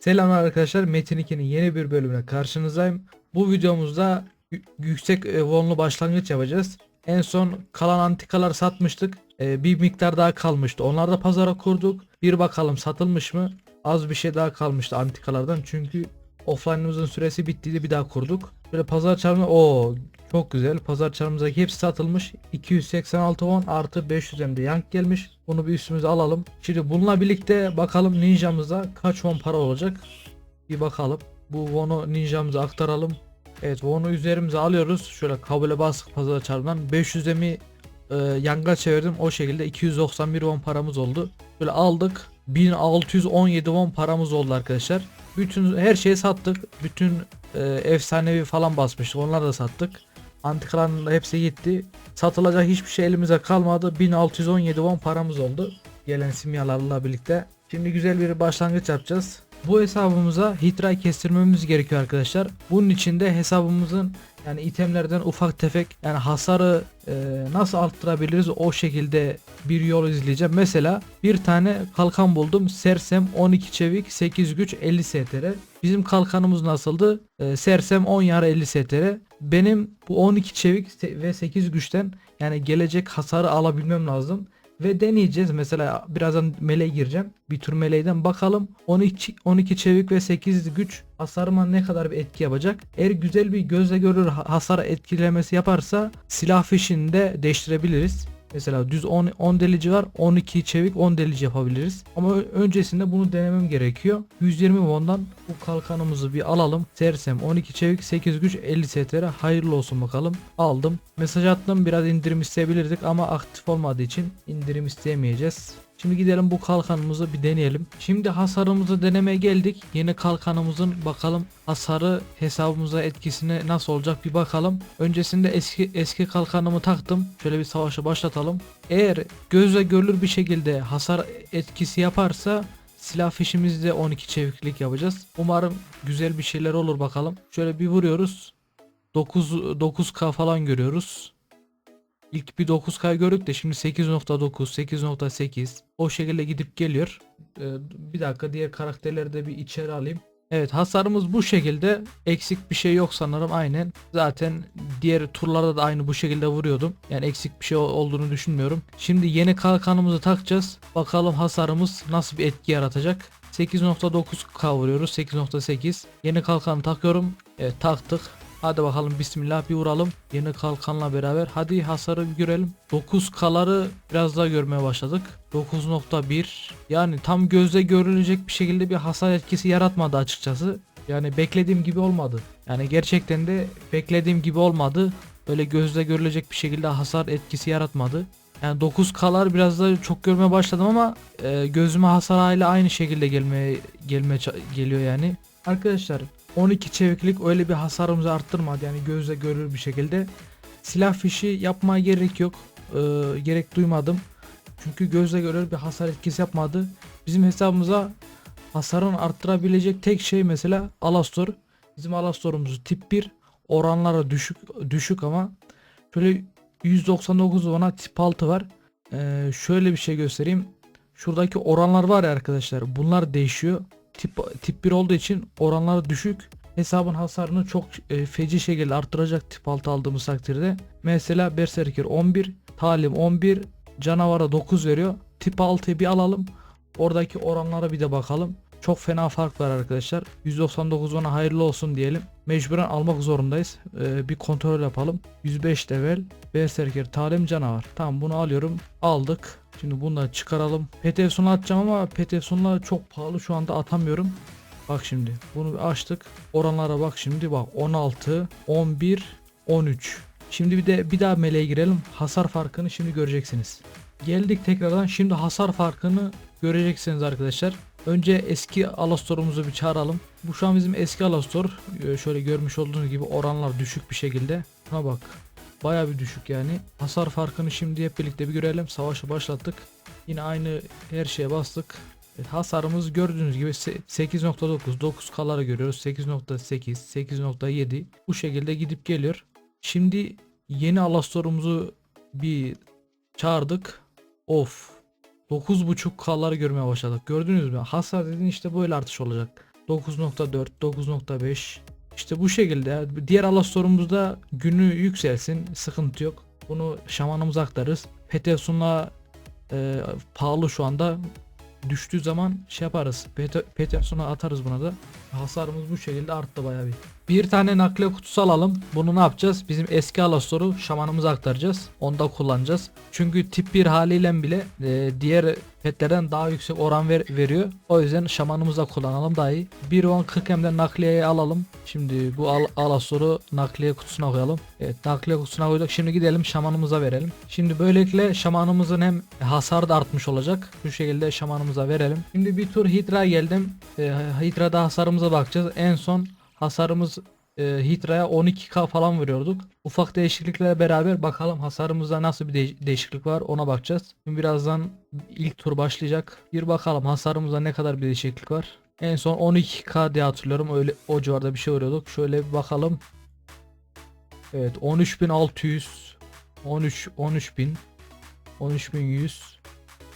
Selam arkadaşlar Metin 2'nin yeni bir bölümüne karşınızdayım. Bu videomuzda yüksek e, volumlu başlangıç yapacağız. En son kalan antikalar satmıştık. E, bir miktar daha kalmıştı. Onları da pazara kurduk. Bir bakalım satılmış mı? Az bir şey daha kalmıştı antikalardan. Çünkü offline'ımızın süresi bittiydi bir daha kurduk. Böyle pazar çarmı o çok güzel. Pazar çarmımızdaki hepsi satılmış. 286 won artı 500 hem de yank gelmiş. Bunu bir üstümüze alalım. Şimdi bununla birlikte bakalım ninjamıza kaç won para olacak. Bir bakalım. Bu won'u ninjamıza aktaralım. Evet won'u üzerimize alıyoruz. Şöyle kabule bastık pazar çarmından. 500'e mi e, yanga çevirdim. O şekilde 291 won paramız oldu. Böyle aldık. 1617 won paramız oldu arkadaşlar. Bütün her şeyi sattık. Bütün e, efsanevi falan basmıştık. Onları da sattık. Antikaların hepsi gitti. Satılacak hiçbir şey elimize kalmadı. 1617 won paramız oldu. Gelen simyalarla birlikte. Şimdi güzel bir başlangıç yapacağız. Bu hesabımıza hitra kestirmemiz gerekiyor arkadaşlar. Bunun için de hesabımızın yani itemlerden ufak tefek yani hasarı e, nasıl arttırabiliriz o şekilde bir yol izleyeceğim. Mesela bir tane kalkan buldum. Sersem 12 çevik 8 güç 50 STR. Bizim kalkanımız nasıldı? E, Sersem 10 yara 50 STR. Benim bu 12 çevik ve 8 güçten yani gelecek hasarı alabilmem lazım. Ve deneyeceğiz. Mesela birazdan meleğe gireceğim. Bir tur meleğden bakalım. 12, 12 çevik ve 8 güç hasarıma ne kadar bir etki yapacak. Eğer güzel bir gözle görülür ha- hasar etkilemesi yaparsa silah fişini de değiştirebiliriz. Mesela düz 10, 10 delici var. 12 çevik 10 delici yapabiliriz. Ama öncesinde bunu denemem gerekiyor. 120 won'dan bu kalkanımızı bir alalım. Sersem 12 çevik 8 güç 50 STR. Hayırlı olsun bakalım. Aldım. Mesaj attım. Biraz indirim isteyebilirdik ama aktif olmadığı için indirim isteyemeyeceğiz. Şimdi gidelim bu kalkanımızı bir deneyelim. Şimdi hasarımızı denemeye geldik. Yeni kalkanımızın bakalım hasarı hesabımıza etkisine nasıl olacak bir bakalım. Öncesinde eski eski kalkanımı taktım. Şöyle bir savaşı başlatalım. Eğer gözle görülür bir şekilde hasar etkisi yaparsa silah fişimizde 12 çeviklik yapacağız. Umarım güzel bir şeyler olur bakalım. Şöyle bir vuruyoruz. 9 9K falan görüyoruz. İlk bir 9K gördük de şimdi 8.9, 8.8 o şekilde gidip geliyor. Ee, bir dakika diğer karakterleri de bir içeri alayım. Evet hasarımız bu şekilde. Eksik bir şey yok sanırım aynen. Zaten diğer turlarda da aynı bu şekilde vuruyordum. Yani eksik bir şey ol- olduğunu düşünmüyorum. Şimdi yeni kalkanımızı takacağız. Bakalım hasarımız nasıl bir etki yaratacak. 8.9K vuruyoruz. 8.8. Yeni kalkanı takıyorum. Evet taktık. Hadi bakalım bismillah bir vuralım. Yeni kalkanla beraber. Hadi hasarı bir görelim. 9K'ları biraz daha görmeye başladık. 9.1 yani tam gözle görülecek bir şekilde bir hasar etkisi yaratmadı açıkçası. Yani beklediğim gibi olmadı. Yani gerçekten de beklediğim gibi olmadı. Böyle gözle görülecek bir şekilde hasar etkisi yaratmadı. Yani 9K'lar biraz da çok görmeye başladım ama e, gözüme hasar hala aynı şekilde gelmeye gelme geliyor yani. Arkadaşlar 12 çeviklik öyle bir hasarımızı arttırmadı yani gözle görülür bir şekilde. Silah fişi yapmaya gerek yok. Ee, gerek duymadım. Çünkü gözle görülür bir hasar etkisi yapmadı. Bizim hesabımıza hasarın arttırabilecek tek şey mesela Alastor. Bizim Alastor'umuz tip 1. Oranları düşük düşük ama şöyle 199 ona tip 6 var. Ee, şöyle bir şey göstereyim. Şuradaki oranlar var ya arkadaşlar. Bunlar değişiyor. Tip tip 1 olduğu için oranları düşük. Hesabın hasarını çok e, feci şekilde arttıracak tip 6 aldığımız takdirde. Mesela Berserker 11, Talim 11, Canavara 9 veriyor. Tip 6'yı bir alalım. Oradaki oranlara bir de bakalım. Çok fena fark var arkadaşlar. 199 ona hayırlı olsun diyelim. Mecburen almak zorundayız. Ee, bir kontrol yapalım. 105 level Berserker Talim Canavar. Tamam bunu alıyorum. Aldık. Şimdi bunu da çıkaralım. Petefsun'la atacağım ama Petefsun'la çok pahalı şu anda atamıyorum. Bak şimdi bunu açtık. Oranlara bak şimdi bak 16, 11, 13. Şimdi bir de bir daha meleğe girelim. Hasar farkını şimdi göreceksiniz. Geldik tekrardan. Şimdi hasar farkını göreceksiniz arkadaşlar. Önce eski Alastor'umuzu bir çağıralım. Bu şu an bizim eski Alastor. Ee, Şöyle görmüş olduğunuz gibi oranlar düşük bir şekilde. Buna bak. Baya bir düşük yani. Hasar farkını şimdi hep birlikte bir görelim. Savaşı başlattık. Yine aynı her şeye bastık. Hasarımız gördüğünüz gibi se- 8.9 9 kalara görüyoruz 8.8 8.7 bu şekilde gidip geliyor. Şimdi yeni Alastor'umuzu bir çağırdık. Of 9.5 kalar görmeye başladık. Gördünüz mü? Hasar dediğin işte böyle artış olacak. 9.4, 9.5 işte bu şekilde. Diğer alastorumuzda günü yükselsin. Sıkıntı yok. Bunu şamanımıza aktarız. Petersun'la e, pahalı şu anda. Düştüğü zaman şey yaparız. Peter, Peterson'a atarız buna da. Hasarımız bu şekilde arttı bayağı bir. Bir tane nakliye kutusu alalım. Bunu ne yapacağız? Bizim eski alastoru şamanımıza aktaracağız. Onda kullanacağız. Çünkü tip 1 haliyle bile e, diğer petlerden daha yüksek oran ver, veriyor. O yüzden şamanımıza kullanalım daha iyi. 1 10 40 hemden nakliyeye alalım. Şimdi bu al, alastoru nakliye kutusuna koyalım. Evet nakliye kutusuna koyduk. Şimdi gidelim şamanımıza verelim. Şimdi böylelikle şamanımızın hem hasarı da artmış olacak. Bu şekilde şamanımıza verelim. Şimdi bir tur Hydra geldim. E, Hydra'da hasarımıza bakacağız. En son hasarımız e, Hydra'ya 12k falan veriyorduk. Ufak değişikliklerle beraber bakalım hasarımızda nasıl bir değiş- değişiklik var ona bakacağız. Şimdi birazdan ilk tur başlayacak. Bir bakalım hasarımızda ne kadar bir değişiklik var. En son 12k diye hatırlıyorum. Öyle o civarda bir şey veriyorduk. Şöyle bir bakalım. Evet 13600 13 13000 13100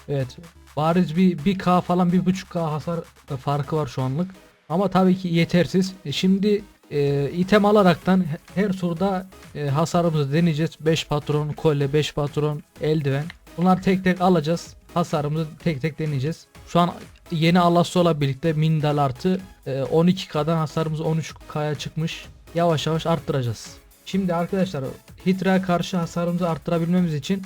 Evet bariz bir 1k falan 1.5k hasar farkı var şu anlık. Ama tabii ki yetersiz. E, Şimdi e, item alaraktan he- her turda e, hasarımızı deneyeceğiz. 5 patron, kolye, 5 patron, eldiven. Bunlar tek tek alacağız. Hasarımızı tek tek deneyeceğiz. Şu an yeni Allahsola birlikte Mindal artı e, 12k'dan hasarımız 13k'ya çıkmış. Yavaş yavaş arttıracağız. Şimdi arkadaşlar Hitra'ya karşı hasarımızı arttırabilmemiz için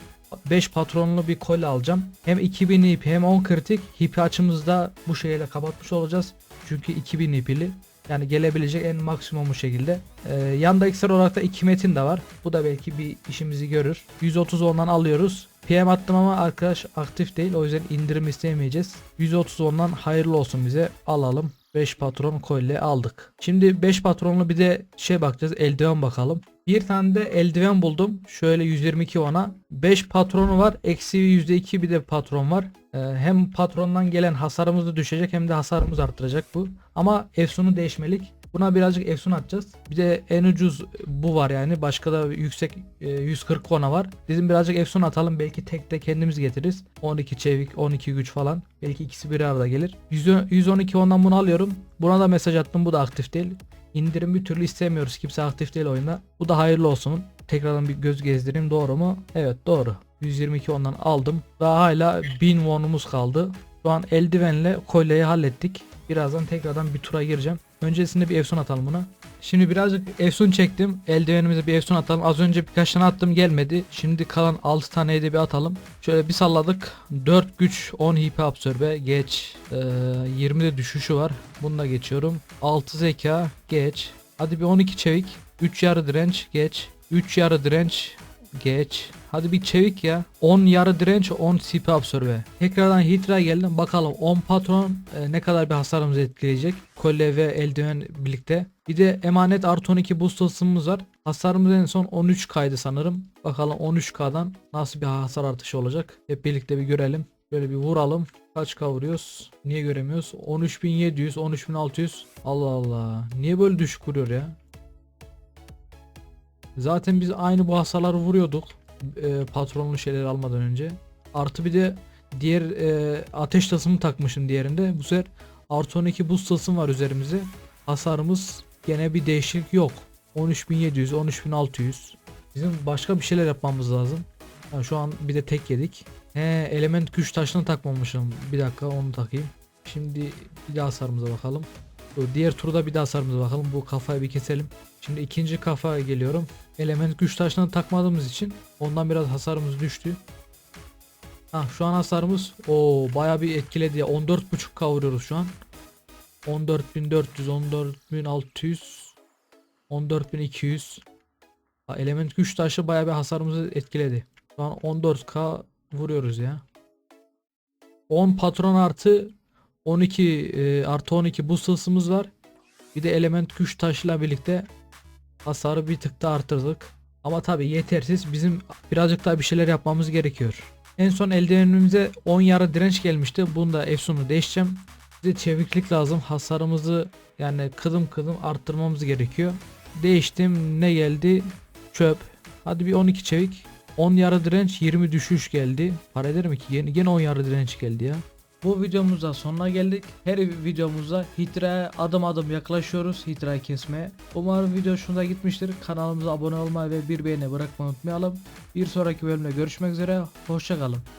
5 patronlu bir kolye alacağım. Hem 2000 ip hem 10 kritik. Hipi açımızda bu şeyle kapatmış olacağız. Çünkü 2000 ipili. Yani gelebilecek en maksimumu şekilde. Ee, yanda ekstra olarak da 2 metin de var. Bu da belki bir işimizi görür. 130 ondan alıyoruz. PM attım ama arkadaş aktif değil. O yüzden indirim isteyemeyeceğiz. 130 ondan hayırlı olsun bize. Alalım. 5 patron kolye aldık. Şimdi 5 patronlu bir de şey bakacağız. Eldiven bakalım. Bir tane de eldiven buldum. Şöyle 122 ona. 5 patronu var. Eksi %2 bir de patron var. Ee, hem patrondan gelen hasarımız da düşecek hem de hasarımız arttıracak bu. Ama efsunu değişmelik. Buna birazcık efsun atacağız. Bir de en ucuz bu var yani. Başka da yüksek e, 140 kona var. Bizim birazcık efsun atalım. Belki tek de kendimiz getiririz. 12 çevik, 12 güç falan. Belki ikisi bir arada gelir. 100 112 ondan bunu alıyorum. Buna da mesaj attım. Bu da aktif değil. İndirim bir türlü istemiyoruz. Kimse aktif değil oyunda. Bu da hayırlı olsun. Tekrardan bir göz gezdireyim. Doğru mu? Evet doğru. 122 ondan aldım. Daha hala 1000 wonumuz kaldı. Şu an eldivenle kolyeyi hallettik. Birazdan tekrardan bir tura gireceğim. Öncesinde bir efsun atalım buna. Şimdi birazcık efsun çektim. Eldivenimize bir efsun atalım. Az önce birkaç tane attım gelmedi. Şimdi kalan 6 taneyi de bir atalım. Şöyle bir salladık. 4 güç 10 HP absorbe geç. Ee, 20'de düşüşü var. Bunu da geçiyorum. 6 zeka geç. Hadi bir 12 çevik. 3 yarı direnç geç. 3 yarı direnç geç. Hadi bir çevik ya. 10 yarı direnç 10 CP absorbe. Tekrardan Hydra geldim. Bakalım 10 patron e, ne kadar bir hasarımızı etkileyecek. Kolye ve eldiven birlikte. Bir de emanet artı 12 boost tılsımımız var. Hasarımız en son 13 kaydı sanırım. Bakalım 13k'dan nasıl bir hasar artışı olacak. Hep birlikte bir görelim. Böyle bir vuralım. Kaç kavuruyoruz? Niye göremiyoruz? 13700, 13600. Allah Allah. Niye böyle düşük vuruyor ya? Zaten biz aynı bu hasarları vuruyorduk. E, patronlu şeyleri almadan önce. Artı bir de diğer e, ateş tasımı takmışım diğerinde. Bu sefer artı 12 buz tasım var üzerimizde. Hasarımız gene bir değişiklik yok. 13700, 13600. Bizim başka bir şeyler yapmamız lazım. Ha, şu an bir de tek yedik. He, element güç taşını takmamışım. Bir dakika onu takayım. Şimdi bir daha hasarımıza bakalım. Dur, Diğer turda bir daha hasarımıza bakalım. Bu kafayı bir keselim. Şimdi ikinci kafaya geliyorum. Element güç taşını takmadığımız için ondan biraz hasarımız düştü. Ha şu an hasarımız o baya bir etkiledi ya. 14.5 kavuruyoruz şu an. 14.400, 14.600, 14.200. Ha, element güç taşı baya bir hasarımızı etkiledi. Şu an 14k vuruyoruz ya. 10 patron artı 12 e, artı 12 boost hızımız var. Bir de element güç taşıyla birlikte hasarı bir tık da arttırdık. Ama tabi yetersiz. Bizim birazcık daha bir şeyler yapmamız gerekiyor. En son eldivenimize 10 yarı direnç gelmişti. Bunu da Efsun'u değişeceğim. Bize çeviklik lazım. Hasarımızı yani kıdım kıdım arttırmamız gerekiyor. Değiştim. Ne geldi? Çöp. Hadi bir 12 çevik. 10 yarı direnç 20 düşüş geldi. Para eder mi ki? Yine, yine 10 yarı direnç geldi ya. Bu videomuzda sonuna geldik. Her videomuzda Hitra'ya adım adım yaklaşıyoruz Hitra'yı kesmeye. Umarım video hoşunuza gitmiştir. Kanalımıza abone olmayı ve bir beğeni bırakmayı unutmayalım. Bir sonraki bölümde görüşmek üzere. Hoşçakalın.